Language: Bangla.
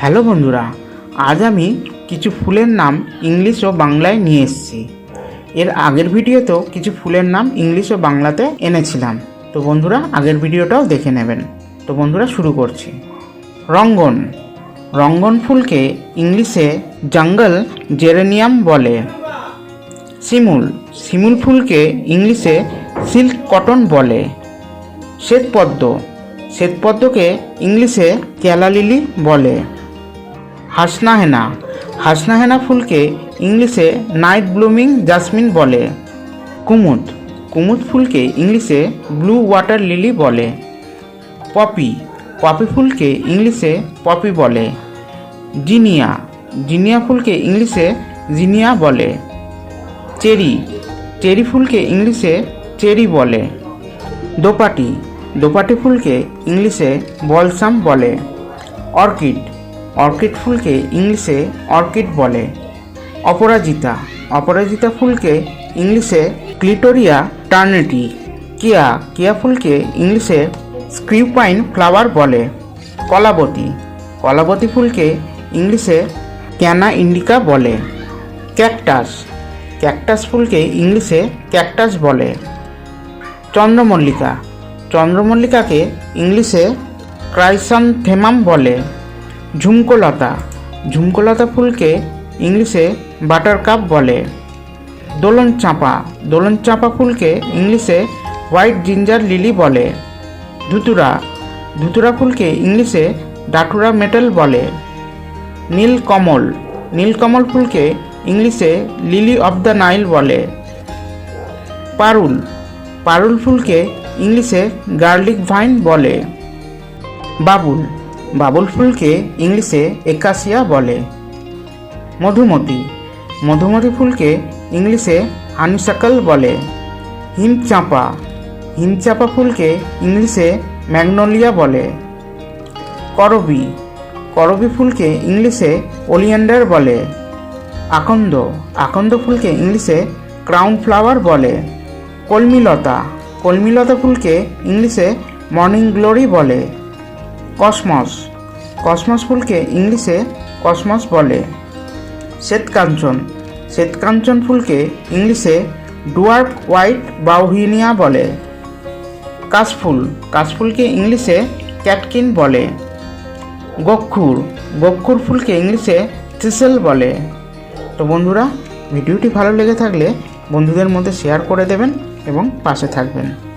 হ্যালো বন্ধুরা, আজ আমি কিছু ফুলের নাম ইংলিশ ও বাংলায় নিয়ে এসেছি। এর আগের ভিডিওতেও কিছু ফুলের নাম ইংলিশ ও বাংলাতে এনেছিলাম। তো বন্ধুরা, আগের ভিডিওটাও দেখে নেবেন। তো বন্ধুরা, শুরু করছি। রঙ্গন। রঙ্গন ফুলকে ইংলিশে জঙ্গল জেরেনিয়াম বলে। শিমুল। শিমুল ফুলকে ইংলিশে সিল্ক কটন বলে। শ্বেতপদ্ম। শ্বেতপদ্মকে ইংলিশে কেলা লিলি হেনা হাসনা হেনা ফুলকে ইংলিশে নাইট ব্লুমিং জাসমিন বলে। কুমুদ। কুমুদ ফুলকে ইংলিশে ব্লু ওয়াটার লিলি বলে। পপি। পপি ফুলকে ইংলিশে পপি বলে। জিনিয়া। জিনিয়া ফুলকে ইংলিশে জিনিয়া বলে। চেরি। চেরি ফুলকে ইংলিশে চেরি বলে। দোপাটি। দোপাটি ফুলকে ইংলিশে বলসাম বলে। অর্কিড। অর্কিড ফুলকে ইংলিশে অর্কিড বলে। অপরাজিতা। অপরাজিতা ফুলকে ইংলিশে ক্লিটোরিয়া টার্নেটি। কেয়া। কেয়া ফুলকে ইংলিশে স্ক্রিউপাইন ফ্লাওয়ার বলে। কলাবতী। কলাবতী ফুলকে ইংলিশে ক্যানা ইন্ডিকা বলে। ক্যাকটাস। ক্যাকটাস ফুলকে ইংলিশে ক্যাকটাস বলে। চন্দ্রমল্লিকা। চন্দ্রমল্লিকাকে ইংলিশে ক্রাইসান্থেমাম বলে। ঝুমকোলতা। ঝুমকোলতা ফুলকে ইংলিশে বাটারকাপ বলে। দোলন চাঁপা। দোলন চাঁপা ফুলকে ইংলিশে হোয়াইট জিঞ্জার লিলি বলে। ধুতুরা। ধুতুরা ফুলকে ইংলিশে ডাটুরা মেটাল বলে। নীলকমল। নীলকমল ফুলকে ইংলিশে লিলি অফ দ্য নাইল বলে। পারুল। পারুল ফুলকে ইংলিশে গার্লিক ভাইন বলে। বাবুল। বাবুল ফুলকে ইংলিশে একাশিয়া বলে। মধুমতি। মধুমতি ফুলকে ইংলিশে হানিসাকল বলে। হিমচাঁপা। হিমচাঁপা ফুলকে ইংলিশে ম্যাগনোলিয়া বলে। করবি। করবি ফুলকে ইংলিশে ওলিয়েন্ডার বলে। আকন্দ। আকন্দ ফুলকে ইংলিশে ক্রাউন ফ্লাওয়ার বলে। কলমিলতা। কলমিলতা ফুলকে ইংলিশে মর্নিং গ্লোরি বলে। কসমস। কসমস ফুলকে ইংলিশে কসমস বলে। শ্বেতকাঞ্চন। শ্বেতকাঞ্চন ফুলকে ইংলিশে ডুয়ার্ক হোয়াইট বাউহিনিয়া বলে। কাশফুল। কাশফুলকে ইংলিশে ক্যাটকিন বলে। গক্ষুর। গক্ষুর ফুলকে ইংলিশে থিসেল বলে। তো বন্ধুরা, ভিডিওটি ভালো লেগে থাকলে বন্ধুদের মধ্যে শেয়ার করে দেবেন এবং পাশে থাকবেন।